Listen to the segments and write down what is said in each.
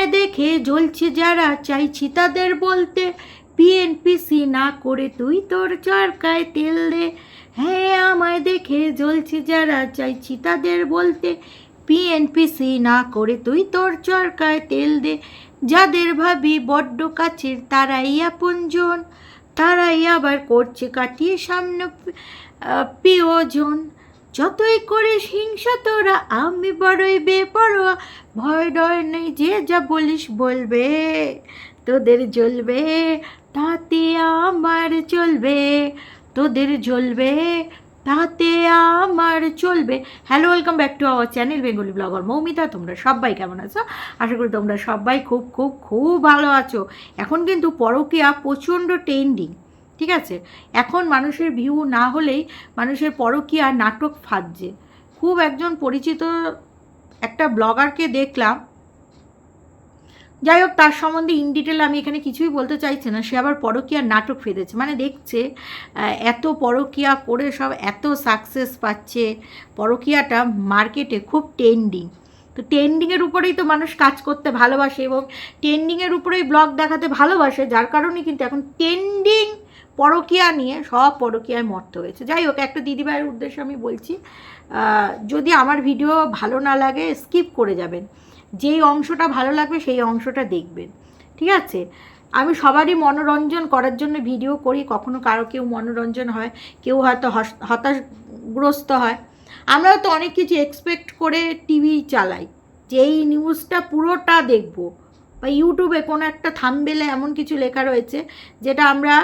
আমায় দেখে জ্বলছে যারা, চাইছি তাদের বলতে। পিএনপিসি না করে তুই তোর চরকায় তেল দে। হ্যাঁ আমায় দেখে জ্বলছে যারা, চাইছি তাদের বলতে। পিএনপিসি না করে তুই তোর চরকায় তেল দে। যাদের ভাবি বড্ড কাছের, তারাই আপনজন তারাই আবার করছে কাটিয়ে সামনে প্রিয়জন। যতই করিস হিংসা তোরা, আমি বড়ই বেপরোয়া। ভয় ডয় নেই যে যা বলিস বলবে, তোদের জ্বলবে, তাতে আমার চলবে। তোদের জ্বলবে, তাতে আমার চলবে। Hello welcome back to our channel Bengali blogger Moumita তোমরা সবাই কেমন আছো? আশা করি তোমরা সবাই খুব খুব খুব ভালো আছো। এখন কিন্তু পরকীয়া প্রচণ্ড ট্রেন্ডিং ঠিক আছে? এখন মানুষের ভিউ না হলেই মানুষের পরকীয়া নাটক ফাজছে খুব একজন পরিচিত একটা ব্লগারকে দেখলাম। যাই হোক তার সম্বন্ধে ইন ডিটেল আমি এখানে কিছুই বলতে চাইছি না। সে আবার পরকীয়ার নাটক ফেলেছে মানে দেখছে এত পরকীয়া করে সব এত সাকসেস পাচ্ছে। পরকীয়াটা মার্কেটে খুব ট্রেন্ডিং তো ট্রেন্ডিংয়ের উপরেই তো মানুষ কাজ করতে ভালোবাসে এবং ট্রেন্ডিংয়ের উপরেই ব্লগ দেখাতে ভালোবাসে। যার কারণে কিন্তু এখন ট্রেন্ডিং পরকীয়া নিয়ে, সব পরকীয়ায় মর্ত হয়েছে। যাই হোক, একটা দিদিভাইয়ের উদ্দেশ্যে আমি বলছি যদি আমার ভিডিও ভালো না লাগে স্কিপ করে যাবেন। যেই অংশটা ভালো লাগবে, সেই অংশটা দেখবেন। ঠিক আছে? আমি সবারই মনোরঞ্জন করার জন্য ভিডিও করি, কখনো কারও কেউ মনোরঞ্জন হয়, কেউ হয়তো হতাশগ্রস্ত হয়। আমরাও তো অনেক কিছু এক্সপেক্ট করে টিভি চালাই। যে এই নিউজটা পুরোটা দেখব। বা ইউটিউবে কোনো একটা থামবেলে এমন কিছু লেখা রয়েছে, যেটা আমরা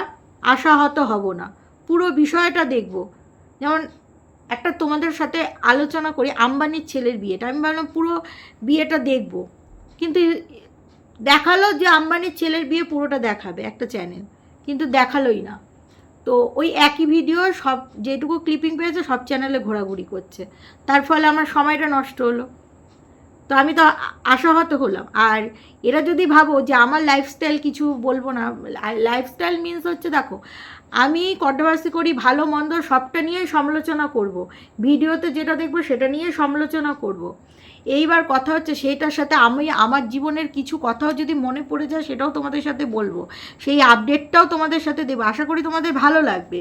আশাহত হব না। পুরো বিষয়টা দেখব। যেমন একটা তোমাদের সাথে আলোচনা করি, আম্বানির ছেলের বিয়েটা। আমি ভাবলাম পুরো বিয়েটা দেখব। কিন্তু দেখাল যে আম্বানির ছেলের বিয়ে পুরোটা দেখাবে একটা চ্যানেল কিন্তু দেখালোই না। তো ওই একই ভিডিও সব যেটুকু ক্লিপিং পেয়েছে সব চ্যানেলে ঘোরাঘুরি করছে। তার ফলে আমার সময়টা নষ্ট হলো। তো আমি তো আশাহত হলাম আর এরা যদি ভাবো যে আমার লাইফস্টাইল কিছু বলব না লাইফস্টাইল মিন্স হচ্ছে দেখো, আমি কন্ট্রোভার্সি করি, ভালো, মন্দ সবটা নিয়েই সমালোচনা করব। ভিডিওতে যেটা দেখব সেটা নিয়ে সমালোচনা করব। এইবার কথা হচ্ছে সেটার সাথে আমি আমার জীবনের কিছু কথাও যদি মনে পড়ে যায় সেটাও তোমাদের সাথে বলব সেই আপডেটটাও তোমাদের সাথে দেবো আশা করি তোমাদের ভালো লাগবে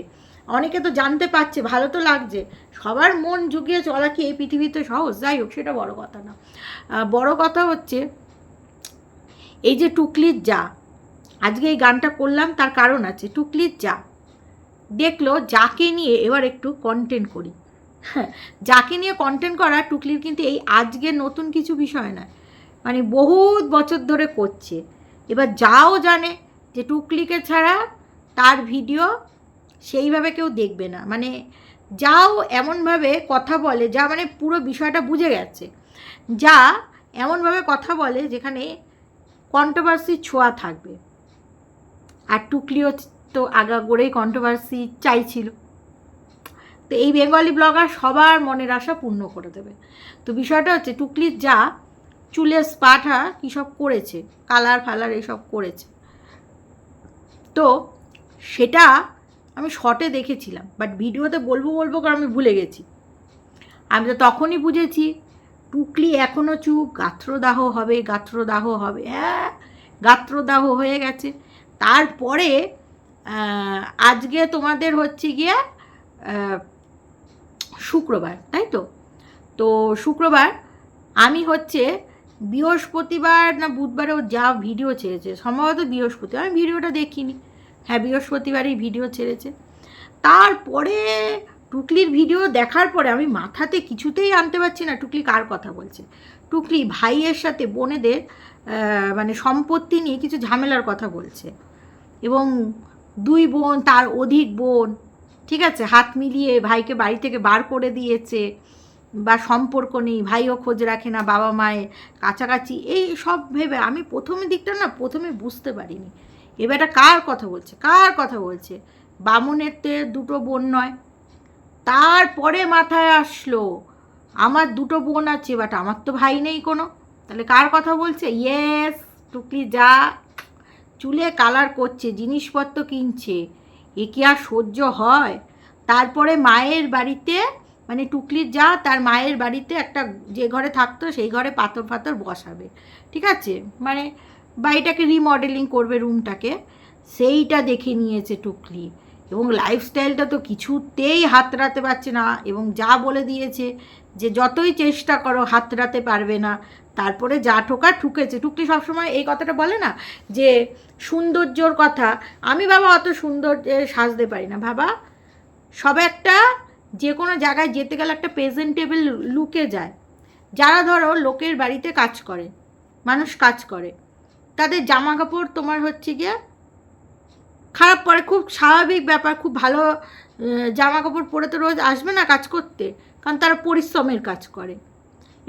অনেকে তো জানতে পারছে, ভালো তো লাগছে। সবার মন জুগিয়ে চলা কি এই পৃথিবীতে সহজ? যাই হোক, সেটা বড় কথা না। বড় কথা হচ্ছে, এই যে টুকলির যা, আজকে এই গানটা করলাম, তার কারণ আছে, টুকলির যা। দেখল, যাকে নিয়ে, এবার একটু কন্টেন্ট করি। হ্যাঁ যাকে নিয়ে কন্টেন্ট করা, টুকলির কিন্তু এই আজকে নতুন কিছু বিষয় নয়। মানে বহুত বছর ধরে করছে। এবার যাও জানে যে টুকলিকে ছাড়া তার ভিডিও সেইভাবে কেউ দেখবে না। মানে যাও এমনভাবে কথা বলে, যা মানে পুরো বিষয়টা বুঝে গেছে। যা এমনভাবে কথা বলে যেখানে কন্ট্রোভার্সি ছোঁয়া থাকবে। আর টুকলিও তো আগাগোড়েই কন্ট্রোভার্সি চাইছিল। তো এই বেঙ্গলি ব্লগার সবার মনের আশা পূর্ণ করে দেবে। তো বিষয়টা হচ্ছে টুকলির যা চুলের স্পাঠা কী সব করেছে, কালার ফালার এসব করেছে। তো সেটা আমি শর্টে দেখেছিলাম বাট ভিডিওতে বলব বলব কারণ আমি ভুলে গেছি। আমি তো তখনই বুঝেছি, টুকলি এখনও চুপ, গাত্রদাহ হবে গাত্রদাহ হবে হ্যাঁ গাত্রদাহ হয়ে গেছে। তারপরে আজকে তোমাদের হচ্ছে গিয়ে শুক্রবার, তাই তো? তো শুক্রবার আমি হচ্ছে বৃহস্পতিবার না বুধবারেও যা ভিডিও ছেড়েছে, সম্ভবত বৃহস্পতিবার আমি ভিডিওটা দেখিনি। হ্যাঁ বৃহস্পতিবারই ভিডিও ছেড়েছে। তারপরে টুকলির ভিডিও দেখার পরে আমি মাথাতে কিছুতেই আনতে পারছি না, টুকলি কার কথা বলছে? টুকলি ভাইয়ের সাথে, বোনেদের মানে সম্পত্তি নিয়ে কিছু ঝামেলার কথা বলছে। এবং দুই বোন, তার অধিক বোন, ঠিক আছে, হাত মিলিয়ে ভাইকে বাড়ি থেকে বার করে দিয়েছে, বা সম্পর্ক নেই, ভাইও খোঁজ রাখে না বাবা মায়ের কাছাকাছি, এই সব ভেবে আমি প্রথমে দিকটা না, প্রথমে বুঝতে পারিনি। এবারটা কার কথা বলছে? কার কথা বলছে? বামুনের তে দুটো বোন নয়। তারপরে মাথায় আসলো, আমার দুটো বোন আছে বাট আমার তো ভাই নেই কোনো। তাহলে কার কথা বলছে? ইয়েস টুকলি যা চুলে কালার করছে, জিনিসপত্র কিনছে, এ কি আর সহ্য হয়? তারপরে মায়ের বাড়িতে মানে টুকলির যা তার মায়ের বাড়িতে একটা যে ঘরে থাকতো, সেই ঘরে পাথর ফাথর বসাবে। ঠিক আছে? মানে বাড়িটাকে রিমডেলিং করবে রুমটাকে সেইটা দেখে নিয়েছে টুকলি। এবং লাইফস্টাইলটা তো কিছুতেই হাতড়াতে পারছে না এবং যা বলে দিয়েছে যে যতই চেষ্টা করো হাতড়াতে পারবে না, তারপরে যা ঠোকা ঠুকেছে। টুকলি সবসময় এই কথাটা বলে না যে সৌন্দর্যর কথা। আমি বাবা অত সুন্দর সাজতে পারি না। বাবা, সব একটা যে কোনো জায়গায় যেতে গেলে একটা প্রেজেন্টেবল লুকে যায়। যারা ধরো লোকের বাড়িতে কাজ করে, মানুষ কাজ করে তাদের জামা কাপড় তোমার হচ্ছে গিয়ে খারাপ পরে খুব স্বাভাবিক ব্যাপার, খুব ভালো জামা কাপড় পরে তো রোজ আসবে না কাজ করতে, কারণ তারা পরিশ্রমের কাজ করে।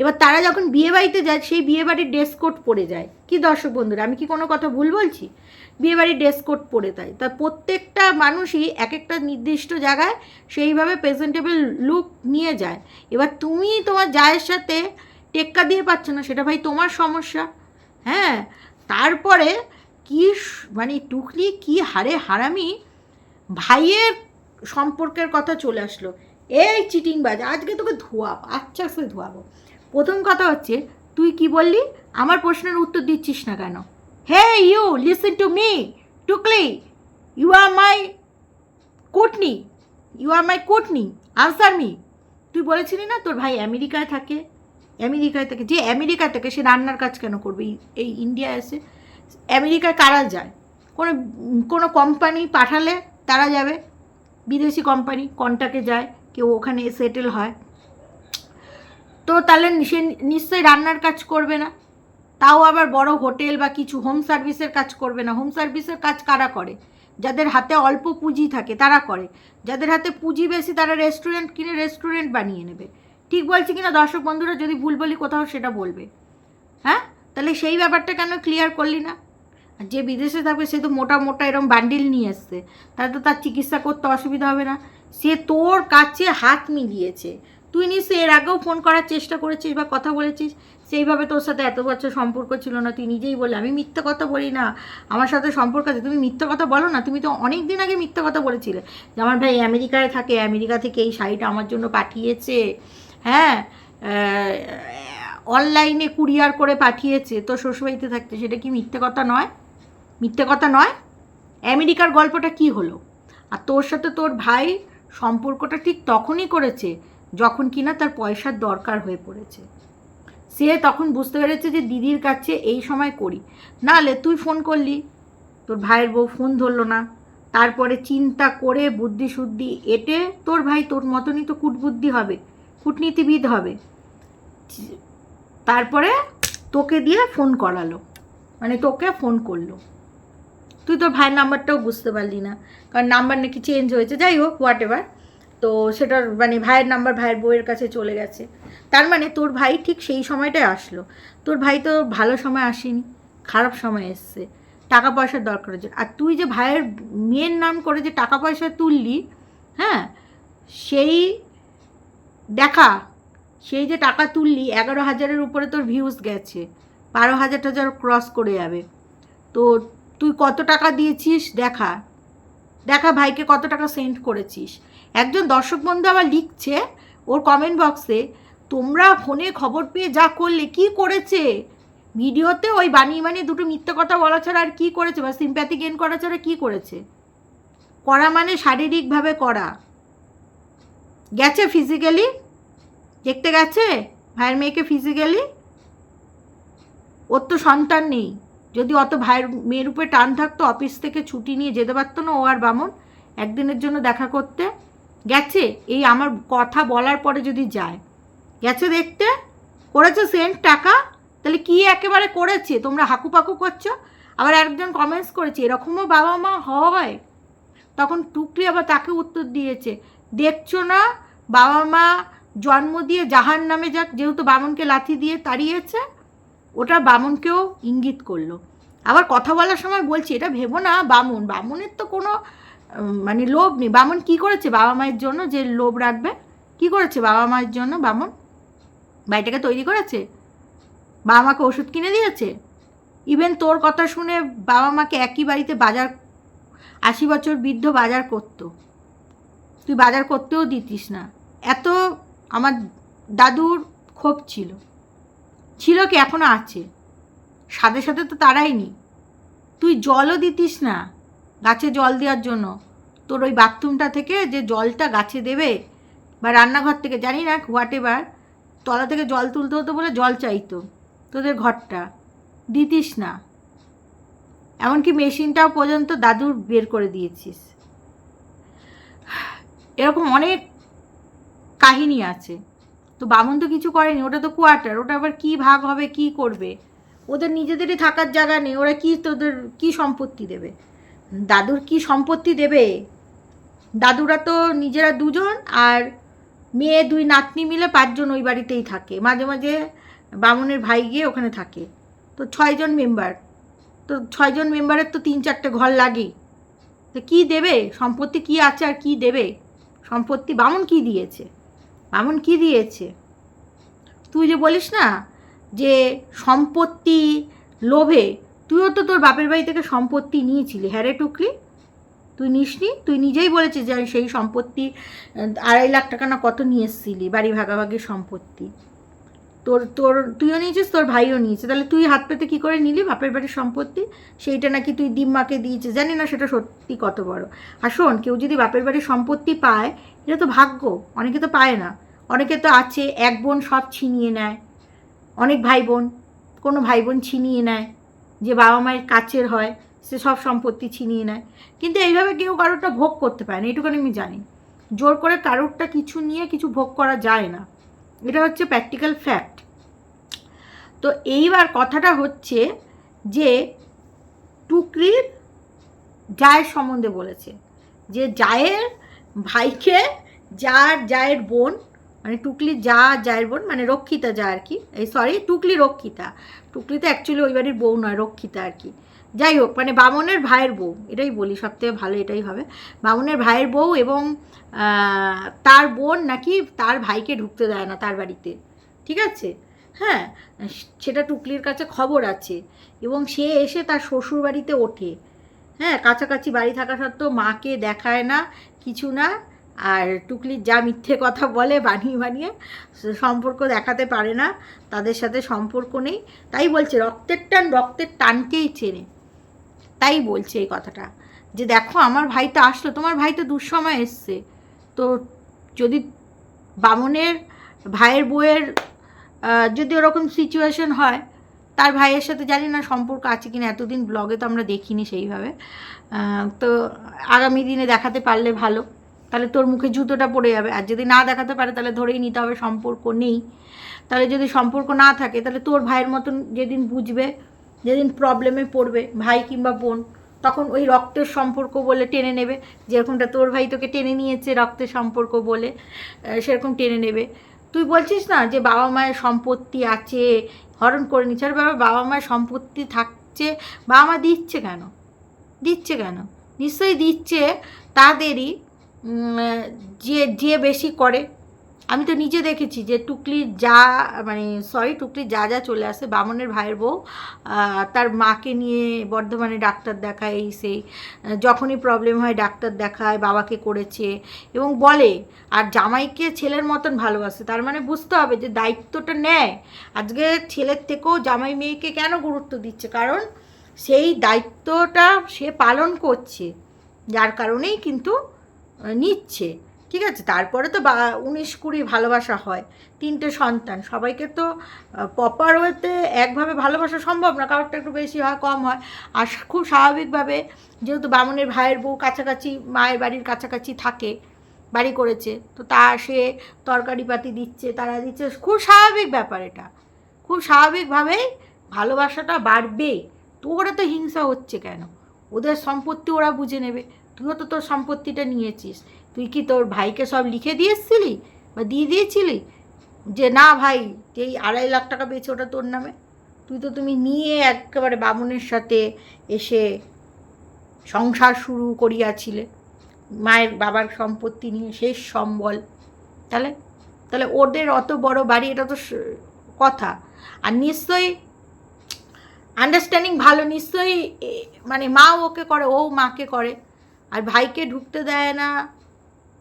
এবার তারা যখন বিয়ে বাড়িতে যায়, সেই বিয়ে বাড়ির ড্রেস কোড পরে যায়। কি দর্শক বন্ধুরা, আমি কি কোনো কথা ভুল বলছি? বিয়ে বাড়ির ড্রেস কোড পরে তাই তা প্রত্যেকটা মানুষই এক একটা নির্দিষ্ট জায়গায় সেইভাবে প্রেজেন্টেবল লুক নিয়ে যায়। এবার তুমি তোমার জায়ের সাথে টেক্কা দিয়ে পাচ্ছ না, সেটা ভাই তোমার সমস্যা। হ্যাঁ? তারপরে কি মানে টুকলি কি হারে হারামি ভাইয়ের সম্পর্কের কথা চলে আসলো। এই চিটিংবাজ, আজকে তোকে ধোয়াবো আচ্ছা সে ধোয়াবো। প্রথম কথা হচ্ছে, তুই কি বললি? আমার প্রশ্নের উত্তর দিচ্ছিস না কেন? Hey you listen to me Tukli you are my কোটনি ইউ আর মাই কোটনি আনসার মি তুই বলেছিলি না তোর ভাই আমেরিকায় থাকে? আমেরিকায় থাকে যে আমেরিকায় থাকে সে রান্নার কাজ কেন করবে? এই- ইন্ডিয়া এসে আমেরিকায় কারা যায়? কোনো কোনো কোম্পানি পাঠালে তারা যাবে। বিদেশি কোম্পানি কন্টাকে যায়, কেউ ওখানে সেটেল হয়। তো তাহলে সে নিশ্চয়ই রান্নার কাজ করবে না। তাও আবার বড় হোটেল বা কিছু হোম সার্ভিসের কাজ করবে না। হোম সার্ভিসের কাজ কারা করে? যাদের হাতে অল্প পুঁজি থাকে, তারা করে। যাদের হাতে পুঁজি বেশি, তারা রেস্টুরেন্ট কিনে রেস্টুরেন্ট বানিয়ে নেবে। ঠিক বলছি কিনা? দর্শক বন্ধুরা, যদি ভুল বলি কোথাও সেটা বলবে। হ্যাঁ? তাহলে সেই ব্যাপারটা কেন ক্লিয়ার করলি না? আর যে বিদেশে থাকবে, সে তো মোটা মোটা এরকম বান্ডিল নিয়ে এসছে। তাহলে তো তার চিকিৎসা করতে অসুবিধা হবে না। সে তোর কাছে হাত মিলিয়েছে। তুই নিশ্চয়ই এর আগেও ফোন করার চেষ্টা করেছিস বা কথা বলেছিস? সেইভাবে তোর সাথে এত বছর সম্পর্ক ছিল না। তুই নিজেই বলে আমি মিথ্যে কথা বলি না। আমার সাথে সম্পর্ক আছে। তুমি মিথ্যে কথা বলো না। তুমি তো অনেক দিন আগে মিথ্যে কথা বলেছিলে যে, আমার ভাই আমেরিকায় থাকে। আমেরিকা থেকে এই শাড়িটা আমার জন্য পাঠিয়েছে। হ্যাঁ অনলাইনে কুরিয়ার করে পাঠিয়েছে। তোর শ্বশুরবাড়িতে থাকতে, সেটা কি মিথ্যে কথা নয়? মিথ্যে কথা নয়? আমেরিকার গল্পটা কি হলো? আর তোর সাথে তোর ভাই সম্পর্কটা ঠিক তখনই করেছে, যখন কিনা তার পয়সার দরকার হয়ে পড়েছে। সে তখন বুঝতে পেরেছে যে দিদির কাছে এই সময় করি। নাহলে তুই ফোন করলি। তোর ভাইয়ের বউ ফোন ধরলো না। তারপরে চিন্তা করে বুদ্ধি শুদ্ধি এটে তোর ভাই তোর মতনই তো কুটবুদ্ধি হবে। কূটনীতিবিদ হবে। তারপরে তোকে দিয়ে ফোন করালো। মানে তোকে ফোন করল। তুই তোর ভাইয়ের নাম্বারটাও বুঝতে পারলি না। কারণ নাম্বার নাকি চেঞ্জ হয়েছে। যাই হোক হোয়াট এভার তো সেটার মানে ভাইয়ের নাম্বার ভাইয়ের বউয়ের কাছে চলে গেছে। তার মানে তোর ভাই ঠিক সেই সময়টায় আসলো। তোর ভাই তো ভালো সময় আসেনি। খারাপ সময় এসছে। টাকা পয়সার দরকার জন্য আর তুই যে ভাইয়ের মেয়ের নাম করে যে টাকা পয়সা তুললি হ্যাঁ সেই দেখা, সেই যে টাকা তুললি, এগারো হাজারের উপরে তোর ভিউজ গেছে, বারো হাজার টাজার ক্রস করে যাবে। তো তুই কত টাকা দিয়েছিস? দেখা। দেখা ভাইকে কত টাকা সেন্ড করেছিস? একজন দর্শক বন্ধু আবার লিখছে ওর কমেন্ট বক্সে তোমরা ফোনে খবর পেয়ে যা করলে কি করেছে? ভিডিওতে ওই বানিয়ে বানিয়ে দুটো মিথ্যে কথা বলা ছাড়া আর কী করেছে? বা সিম্প্যাথি গেন করা ছাড়া কী করেছে? করা মানে শারীরিকভাবে করা। গেছে ফিজিক্যালি দেখতে গেছে? ভাইয়ের মেয়েকে ফিজিক্যালি ওর তো সন্তান নেই। যদি অত ভাইয়ের মেয়ের উপরে টান থাকতো অফিস থেকে ছুটি নিয়ে যেতে পারতো না ও আর বামন। একদিনের জন্য দেখা করতে। গেছে? এই আমার কথা বলার পরে যদি যায়। গেছে দেখতে? করেছে সেন্ট টাকা? তাহলে কি একেবারে করেছে? তোমরা হাকুপাকু করছ? আবার একজন কমেন্টস করেছে, এরকমও বাবা মা হয়। তখন টুকরি আবার তাকে উত্তর দিয়েছে। দেখছ না? বাবা মা জন্ম দিয়ে জাহান নামে যাক, যেহেতু বামনকে লাথি দিয়ে তাড়িয়েছে, ওটা বামনকেও ইঙ্গিত করল। আবার কথা বলার সময় বলছি, এটা ভেবো না, বামন, বামনের তো কোনো মানে লোভ নেই। বামন কি করেছে বাবা মায়ের জন্য যে লোভ রাখবে? কি করেছে বাবা মায়ের জন্য বামন? বাড়িটাকে তৈরি করেছে? বাবা মাকে ওষুধ কিনে দিয়েছে? ইভেন তোর কথা শুনে বাবা মাকে একই বাড়িতে বাজার, আশি বছর বৃদ্ধ বাজার করতো। তুই বাজার করতেও দিতিস না। এত আমার দাদুর ক্ষোভ ছিল। ছিল কি এখনও আছে? সাথে সাথে তো তারাইনি। তুই জলও দিতিস না গাছে জল দেওয়ার জন্য। তোর ওই বাথরুমটা থেকে যে জলটা গাছে দেবে বা রান্নাঘর থেকে, জানি না হোয়াট এভার তলা থেকে জল তুলতে হতো বলে জল চাইতো তোদের ঘরটা। দিতিস না। এমনকি মেশিনটাও পর্যন্ত দাদুর বের করে দিয়েছিস। এরকম অনেক কাহিনী আছে। তো বামন তো কিছু করেনি, ওটা তো কোয়ার্টার ওটা আবার কি ভাগ হবে, কি করবে? ওদের নিজেদেরই থাকার জায়গা নেই, ওরা কি তোদের কি সম্পত্তি দেবে? দাদুর কি সম্পত্তি দেবে? দাদুরা তো নিজেরা দুজন, আর মেয়ে দুই নাতনি মিলে পাঁচজন ওই বাড়িতেই থাকে। মাঝে মাঝে বামনের ভাই গিয়ে ওখানে থাকে। তো ছয়জন মেম্বার তো ছয়জন মেম্বারের তো তিন চারটে ঘর লাগেই। তো কী দেবে? সম্পত্তি কি আছে আর কি দেবে? সম্পত্তি বামন কি দিয়েছে? বামন কি দিয়েছে? তুই যে বলিস না যে সম্পত্তি লোভে, তুইও তো তোর বাপের বাড়ি থেকে সম্পত্তি নিয়েছিলি হ্যারে টুকলি? তুই নিসনি? তুই নিজেই বলেছিস যে সেই সম্পত্তি আড়াই লাখ টাকা না কত নিয়ে এসেছিলি, বাড়ি ভাগাভাগি সম্পত্তি। তোর তোর, তুইও নিয়েছিস, তোর ভাইও নিয়েছে। তাহলে তুই হাত পেতে কী করে নিলি? বাপের বাড়ির সম্পত্তি? সেইটা নাকি তুই দিম্মাকে দিয়েছিস। জানি না সেটা সত্যি কত বড়। আর শোন, কেউ যদি বাপের বাড়ির সম্পত্তি পায়, এটা তো ভাগ্য। অনেকে তো পায় না। অনেকে তো আছে, এক বোন সব ছিনিয়ে নেয়। অনেক ভাই বোন, কোনো ভাই বোন ছিনিয়ে নেয়। যে বাবা মায়ের কাছের হয়, সে সব সম্পত্তি ছিনিয়ে নেয়। কিন্তু এইভাবে কেউ কারোরটা ভোগ করতে পারে না এটুকুনি আমি জানি। জোর করে কারোরটা কিছু নিয়ে কিছু ভোগ করা যায় না। এটা হচ্ছে প্র্যাকটিক্যাল ফ্যাক্ট তো এইবার কথাটা হচ্ছে যে টুকরির জায়ের সম্বন্ধে বলেছে। যে জায়ের ভাইকে যার জায়ের বোন মানে টুকলির যা জায়ের বোন মানে রক্ষিতা যা আর কি, এই সরি টুকলি রক্ষিতা। টুকলি তো অ্যাকচুয়ালি ওই বাড়ির বউ নয়, রক্ষিতা আর কি। যাই হোক মানে বামনের ভাইয়ের বউ, এটাই বলি, সবথেকে ভালো এটাই হবে। বামনের ভাইয়ের বউ এবং তার বোন নাকি তার ভাইকে ঢুকতে দেয় না তার বাড়িতে, ঠিক আছে? হ্যাঁ সেটা টুকলির কাছে খবর আছে। এবং সে এসে তার শ্বশুর বাড়িতে ওঠে। হ্যাঁ কাছাকাছি বাড়ি থাকা সত্ত্বেও মাকে দেখায় না, কিছু না। আর টুকলির যা মিথ্যে কথা বলে বানিয়ে বানিয়ে সম্পর্ক দেখাতে পারে না, তাদের সাথে সম্পর্ক নেই। তাই বলছে, রক্তের টান রক্তের টানকেই চেনে। তাই বলছে এই কথাটা। যে দেখো, আমার ভাই তো আসলো, তোমার ভাই তো দুঃসময় এসছে। তো যদি বামনের ভাইয়ের বউয়ের যদি ওরকম সিচুয়েশন হয়, তার ভাইয়ের সাথে জানি না সম্পর্ক আছে কিনা, এতদিন ব্লগে তো আমরা দেখিনি সেইভাবে। তো আগামী দিনে দেখাতে পারলে ভালো। তাহলে তোর মুখে জুতোটা পড়ে যাবে। আর যদি না দেখাতে পারে, তাহলে ধরেই নিতে হবে সম্পর্ক নেই। তাহলে যদি সম্পর্ক না থাকে, তাহলে তোর ভাইয়ের মতন যেদিন বুঝবে, যেদিন প্রবলেমে পড়বে, ভাই কিংবা বোন, তখন ওই রক্তের সম্পর্ক বলে টেনে নেবে। যেরকমটা তোর ভাই তোকে টেনে নিয়েছে রক্তের সম্পর্ক বলে সেরকম টেনে নেবে। তুই বলছিস না যে বাবা মায়ের সম্পত্তি আছে, হরণ করে নিচ্ছে? আর বাবা বাবা মায়ের সম্পত্তি থাকছে, বাবা মা দিচ্ছে কেন? দিচ্ছে কেন? নিশ্চয়ই দিচ্ছে তাদেরই যে যে বেশি করে। আমি তো নিজে দেখেছি যে টুকলি যা মানে সরি টুকলি যা যা চলে আসে বামনের ভাইয়ের বউ তার মাকে নিয়ে বর্ধমানে ডাক্তার দেখায় এই সেই যখনই প্রবলেম হয় ডাক্তার দেখায়, বাবাকে করেছে এবং বলে, আর জামাইকে ছেলের মতন ভালোবাসে। তার মানে বুঝতে হবে যে দায়িত্বটা নেয়। আজকে ছেলের থেকেও জামাই মেয়েকে কেন গুরুত্ব দিচ্ছে? কারণ সেই দায়িত্বটা সে পালন করছে, যার কারণেই কিন্তু নিচ্ছে। ঠিক আছে? তারপরে তো বা উনিশ কুড়ি ভালোবাসা হয়। তিনটে সন্তান। সবাইকে তো প্রপার ওয়েতে একভাবে ভালোবাসা সম্ভব না। কারোরটা একটু বেশি হয়, কম হয়। আর খুব স্বাভাবিকভাবে যেহেতু বামুনের ভাইয়ের বউ কাছাকাছি, মায়ের বাড়ির কাছাকাছি থাকে, বাড়ি করেছে, তো তা সে তরকারি পাতি দিচ্ছে, তারা দিচ্ছে। খুব স্বাভাবিক ব্যাপার এটা। খুব স্বাভাবিকভাবেই ভালোবাসাটা বাড়বে। তো ওরা তো হিংসা হচ্ছে কেন? ওদের সম্পত্তি ওরা বুঝে নেবে। তুইও তো তোর সম্পত্তিটা নিয়েছিস। তুই কি তোর ভাইকে সব লিখে দিয়ে এসছিলি বা দিয়ে দিয়েছিলি? যে না ভাই এই আড়াই লাখ টাকা পেয়েছে ওটা তোর নামে। তুই তো তুমি নিয়ে একেবারে বামুনের সাথে এসে সংসার শুরু করিয়াছিলে। মায়ের বাবার সম্পত্তি নিয়ে শেষ সম্বল। তাহলে তাহলে ওদের অত বড় বাড়ি, এটা তো কথা। আর নিশ্চয়ই আন্ডারস্ট্যান্ডিং ভালো, নিশ্চয়ই মানে মা ওকে করে, ও মাকে করে। আর ভাইকে ঢুকতে দেয় না।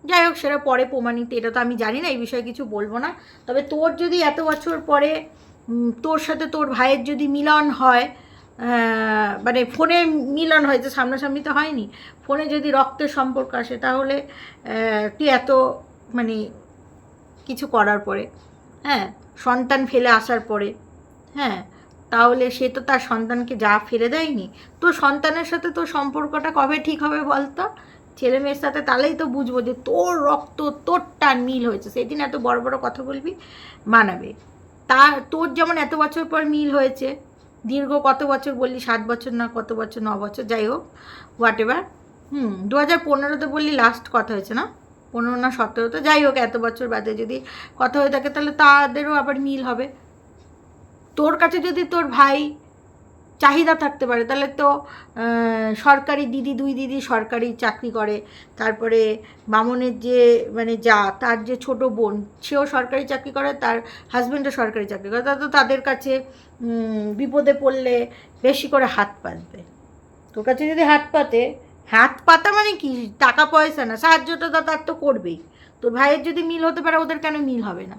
যাই হোক, সেটা পরে প্রমাণিত, এটা তো আমি জানি না, এই বিষয়ে কিছু বলব না। তবে তোর যদি এত বছর পরে তোর সাথে তোর ভাইয়ের যদি মিলন হয় মানে ফোনে মিলন হয়েছে সামনাসামনি তো হয়নি, ফোনে যদি রক্তের সম্পর্ক আসে, তাহলে তুই এত মানে কিছু করার পরে হ্যাঁ সন্তান ফেলে আসার পরে হ্যাঁ তাহলে সে তো তার সন্তানকে যা ফিরে দেয়নি। তোর সন্তানের সাথে তোর সম্পর্কটা কবে ঠিক হবে বলতো? ছেলে মেয়ের সাথে, তাহলেই তো বুঝব যে তোর রক্ত তোরটা মিল হয়েছে। সেদিন এত বড় বড় কথা বলবি, মানাবে। তা তোর যেমন এত বছর পর মিল হয়েছে, দীর্ঘ কত বছর বললি, সাত বছর না কত বছর, ন বছর, যাই হোক হোয়াট এভার হুম, দু হাজার পনেরোতে বললি লাস্ট কথা হয়েছে না? পনেরো না সতেরো তো, যাই হোক, এত বছর বাদে যদি কথা হয়ে থাকে, তাহলে তাদেরও আবার মিল হবে। তোর কাছে যদি তোর ভাই চাহিদা থাকতে পারে। তাহলে তো সরকারি দিদি, দুই দিদি সরকারি চাকরি করে। তারপরে মামনের যে মানে যা, তার যে ছোট বোন, সেও সরকারি চাকরি করে, তার হাজব্যান্ডও সরকারি চাকরি করে। তা তো তাদের কাছে বিপদে পড়লে বেশি করে হাত পাতবে। তোর কাছে যদি হাত পাতে, হাত পাতা মানে কি? টাকা পয়সা না, সাহায্যটা তার তো করবেই। তোর ভাইয়ের যদি মিল হতে পারে, ওদের কেন মিল হবে না?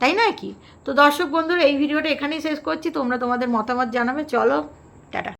তাই নয় কি? তো দর্শক বন্ধুরা, এই ভিডিওটা এখানেই শেষ করছি। তোমরা তোমাদের মতামত জানাবে। চলো, টাটা।